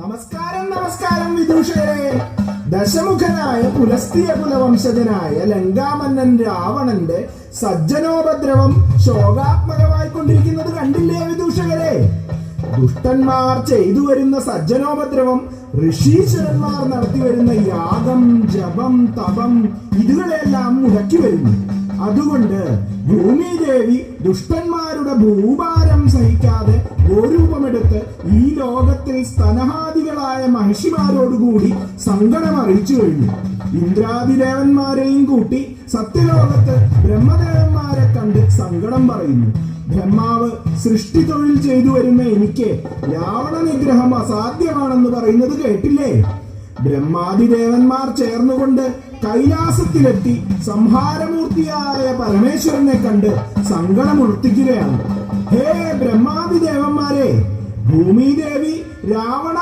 നമസ്കാരം നമസ്കാരം വിദൂഷകരെ. ദശമുഖനായ പുലസ്തീയ കുലവംശജനായ ലങ്കാമന്നൻ രാവണന്റെ സജ്ജനോപദ്രവം ശോകാത്മകമായി കൊണ്ടിരിക്കുന്നത് കണ്ടില്ലേ വിദൂഷകരെ? ദുഷ്ടന്മാർ ചെയ്തു വരുന്ന സജ്ജനോപദ്രവം ഋഷീശ്വരന്മാർ നടത്തി വരുന്ന യാഗം ജപം തപം ഇതുകളെല്ലാം മുടക്കി വരുന്നു. അതുകൊണ്ട് ഭൂമിദേവി ദുഷ്ടന്മാരുടെ ഭൂഭാരം ഗോരൂപമെടുത്ത് ഈ ലോകത്തിൽ സ്തനഹാദികളായ മഹർഷിമാരോടുകൂടി സങ്കടം അറിയിച്ചു കഴിഞ്ഞു. ഇന്ദ്രാദിദേവന്മാരെയും കൂട്ടി സത്യലോകത്ത് ബ്രഹ്മദേവന്മാരെ കണ്ട് സങ്കടം പറയുന്നു. ബ്രഹ്മാവ് സൃഷ്ടി തൊഴിൽ ചെയ്തു വരുന്ന എനിക്ക് രാവണ നിഗ്രഹം അസാധ്യമാണെന്ന് പറയുന്നത് കേട്ടില്ലേ? ബ്രഹ്മാദിദേവന്മാർ ചേർന്നുകൊണ്ട് കൈലാസത്തിലെത്തി സംഹാരമൂർത്തിയായ പരമേശ്വരനെ കണ്ട് സങ്കടമുണർത്തിക്കുകയാണ് ഹേ ബ്രഹ്മാദിദേവന്മാരെ ഭൂമിദേവി രാവണ